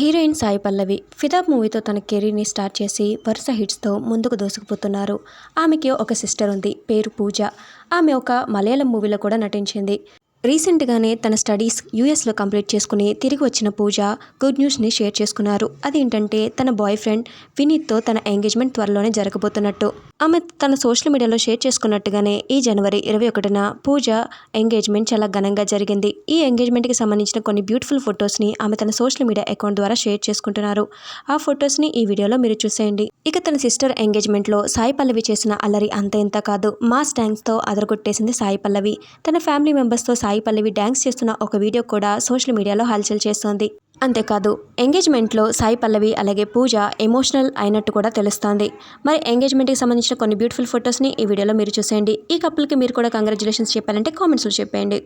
Heroine Sai Pallavi ఫిదా మూవీతో తన కెరీర్ని స్టార్ట్ చేసి వరుస హిట్స్తో ముందుకు దూసుకుపోతున్నారు. ఆమెకి ఒక సిస్టర్ ఉంది పేరు పూజ. ఆమె ఒక మలయాళం మూవీలో కూడా నటించింది. రీసెంట్గానే తన స్టడీస్ యూఎస్లో కంప్లీట్ చేసుకుని తిరిగి వచ్చిన పూజ గుడ్ న్యూస్ని షేర్ చేసుకున్నారు. అదేంటంటే తన బాయ్ ఫ్రెండ్ వినీత్తో తన ఎంగేజ్మెంట్ త్వరలోనే జరగబోతున్నట్టు. ఆమె తన సోషల్ మీడియాలో షేర్ చేసుకున్నట్టుగానే ఈ జనవరి ఇరవై ఒకటిన పూజ ఎంగేజ్మెంట్ చాలా ఘనంగా జరిగింది. ఈ ఎంగేజ్మెంట్కి సంబంధించిన కొన్ని బ్యూటిఫుల్ ఫొటోస్ని ఆమె తన సోషల్ మీడియా అకౌంట్ ద్వారా షేర్ చేసుకుంటున్నారు. ఆ ఫొటోస్ని ఈ వీడియోలో మీరు చూసేయండి. ఇక తన సిస్టర్ ఎంగేజ్మెంట్లో సాయి పల్లవి చేసిన అల్లరి అంత ఇంత కాదు. మాస్ ట్యాంక్స్తో అదరగొట్టేసింది సాయి పల్లవి. తన ఫ్యామిలీ మెంబర్స్తో సాయి పల్లవి డ్యాన్స్ చేస్తున్న ఒక వీడియో కూడా సోషల్ మీడియాలో హల్చల్ చేస్తోంది. అంతేకాదు ఎంగేజ్మెంట్లో సాయి పల్లవి అలాగే పూజ ఎమోషనల్ అయినట్టు కూడా తెలుస్తోంది. మరి ఎంగేజ్మెంట్కి సంబంధించిన కొన్ని బ్యూటిఫుల్ ఫొటోస్ని ఈ వీడియోలో మీరు చూసేయండి. ఈ కపుల్కి మీరు కూడా కంగ్రాచులేషన్స్ చెప్పాలంటే కామెంట్స్లో చెప్పేయండి.